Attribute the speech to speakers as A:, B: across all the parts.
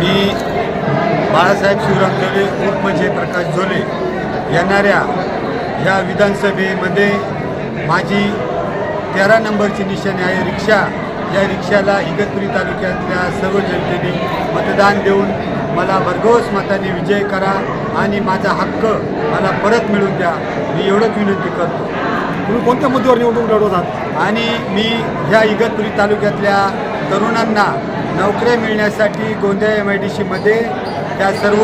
A: मी बाळासाहेब शिवराम झोले उर्फ जयप्रकाश झोले येणाऱ्या ह्या विधानसभेमध्ये माझी तेरा नंबरची निशाणी आहे. रिक्षा या रिक्षाला इगतपुरी तालुक्यातल्या सर्व जनतेने मतदान देऊन मला भरघोस मताने विजय करा आणि माझा हक्क मला परत मिळवून द्या. मी एवढंच विनंती करतो.
B: तुम्ही कोणत्या मुद्द्यावर निवडणूक लढवत आहात?
A: आणि मी ह्या इगतपुरी तालुक्यातल्या तरुणांना नोकऱ्या मिळण्यासाठी गोंदिया एम आय डी सीमध्ये त्या सर्व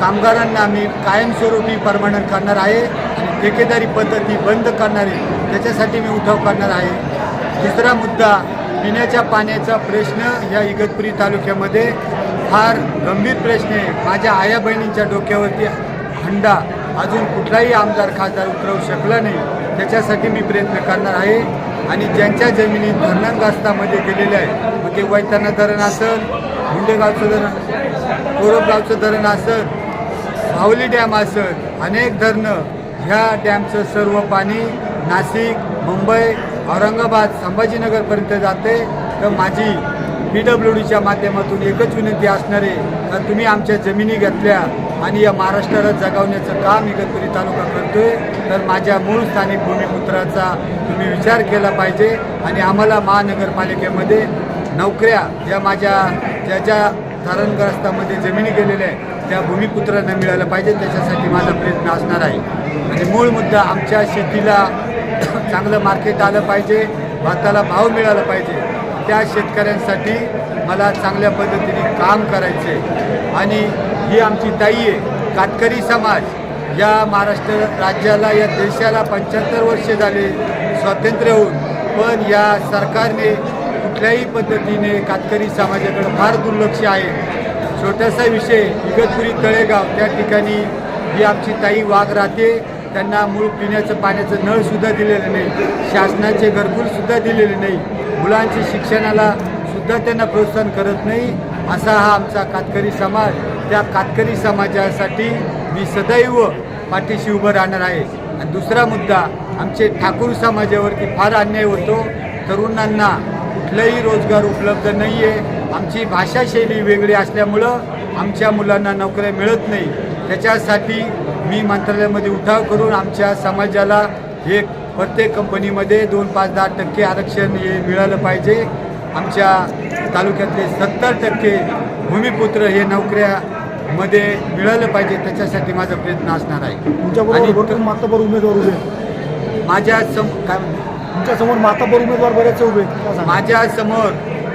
A: कामगारांना मी कायमस्वरूपी परमानंट करणार आहे आणि ठेकेदारी पद्धती बंद करणार आहे. त्याच्यासाठी मी उठाव करणार आहे. दुसरा मुद्दा पिण्याच्या पाण्याचा प्रश्न या इगतपुरी तालुक्यामध्ये फार गंभीर प्रश्न आहे. माझ्या आया बहिणींच्या डोक्यावरती हंडा. अजून कुठलाही आमदार खासदार उतरवू शकला नाही. त्याच्यासाठी मी प्रयत्न करणार आहे. आणि ज्यांच्या जमिनी धरणग्रस्तामध्ये गेलेल्या आहेत मग ते वैताना धरण असेल मुंडेगावचं धरण कोरबगावचं धरण असेल माऊली डॅम असेल अनेक धरणं ह्या डॅमचं सर्व पाणी नाशिक मुंबई औरंगाबाद संभाजीनगरपर्यंत जाते. तर माझी पी डब्ल्यू डीच्या माध्यमातून एकच विनंती असणार आहे का तुम्ही आमच्या जमिनी घेतल्या आणि या महाराष्ट्राला जगावण्याचं काम इगतपुरी तालुका करतोय तर माझ्या मूळ स्थानिक भूमिपुत्राचा तुम्ही विचार केला पाहिजे आणि आम्हाला महानगरपालिकेमध्ये नोकऱ्या ज्या माझ्या ज्या ज्या धरणग्रस्तामध्ये जमिनी गेलेल्या आहेत त्या भूमिपुत्रांना मिळायला पाहिजे त्याच्यासाठी माझा प्रयत्न असणार आहे. आणि मूळ मुद्दा आमच्या शेतीला चांगलं मार्केट आलं पाहिजे भाताला भाव मिळाला पाहिजे. त्या शेतकऱ्यांसाठी मला चांगल्या पद्धतीने काम करायचे आणि ही आमची ताई आहे कातकरी समाज. या महाराष्ट्र राज्याला या देशाला पंच्याहत्तर वर्षे झाले स्वातंत्र्य होऊन. पण या सरकारने कुठल्याही पद्धतीने कातकरी समाजाकडे फार दुर्लक्ष आहे. छोटासा विषय इगतपुरी तळेगाव त्या ठिकाणी ही आमची ताई वाघ राहते. त्यांना मूळ पिण्याचं पाण्याचं नळसुद्धा दिलेलं नाही. शासनाचे घरकुलसुद्धा दिलेले नाही. मुलांच्या शिक्षणाला सुद्धा त्यांना प्रोत्साहन करत नाही. असा हा आमचा कातकरी समाज. त्या कातकरी समाजासाठी मी सदैव पाठीशी उभं राहणार आहे. आणि दुसरा मुद्दा आमचे ठाकूर समाजावरती फार अन्याय होतो. तरुणांना कुठलाही रोजगार उपलब्ध नाही आहे आमची भाषाशैली वेगळी असल्यामुळं आमच्या मुलांना नोकऱ्या मिळत नाही. त्याच्यासाठी मी मंत्रालयामध्ये उठाव करून आमच्या समाजाला हे प्रत्येक कंपनीमध्ये दोन पाच दहा टक्के आरक्षण हे मिळालं पाहिजे आमच्या तालुक्यातले सत्तर टक्के भूमिपुत्र हे नोकऱ्यामध्ये मिळालं पाहिजे त्याच्यासाठी माझा प्रयत्न असणार आहे
B: माताबर उमेदवार उभे.
A: माझ्या सम काय?
B: तुमच्यासमोर माताबर उमेदवार बरेच उभे आहेत. काय सांगाल?
A: माझ्यासमोर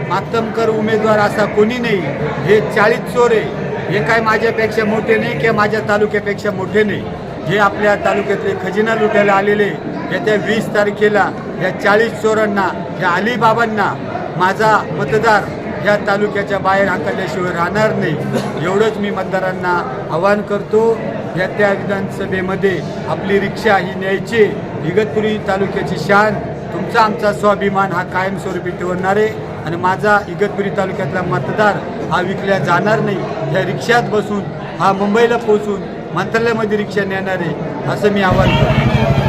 A: मातमकर उमेदवार असा कोणी नाही हे चाळीस चोर आहे हे काय माझ्यापेक्षा मोठे नाही किंवा माझ्या तालुक्यापेक्षा मोठे नाही हे आपल्या तालुक्यातले खजिना लुटायला आलेले येत्या वीस तारखेला या चाळीस चोरांना या अलीबाबांना माझा मतदार ह्या तालुक्याच्या बाहेर हाकल्याशिवाय राहणार नाही. एवढंच मी मतदारांना आवाहन करतो. या त्या विधानसभेमध्ये आपली रिक्षा ही न्यायची. इगतपुरी तालुक्याची शान. तुमचा आमचा स्वाभिमान हा कायमस्वरूपी ठेवणार आहे आणि माझा इगतपुरी तालुक्यातला मतदार हा विकल्या जाणार नाही. ह्या रिक्षात बसून हा मुंबईला पोहोचून मंत्रालयामध्ये रिक्षा नेणार आहे असं मी आवाहन करतो.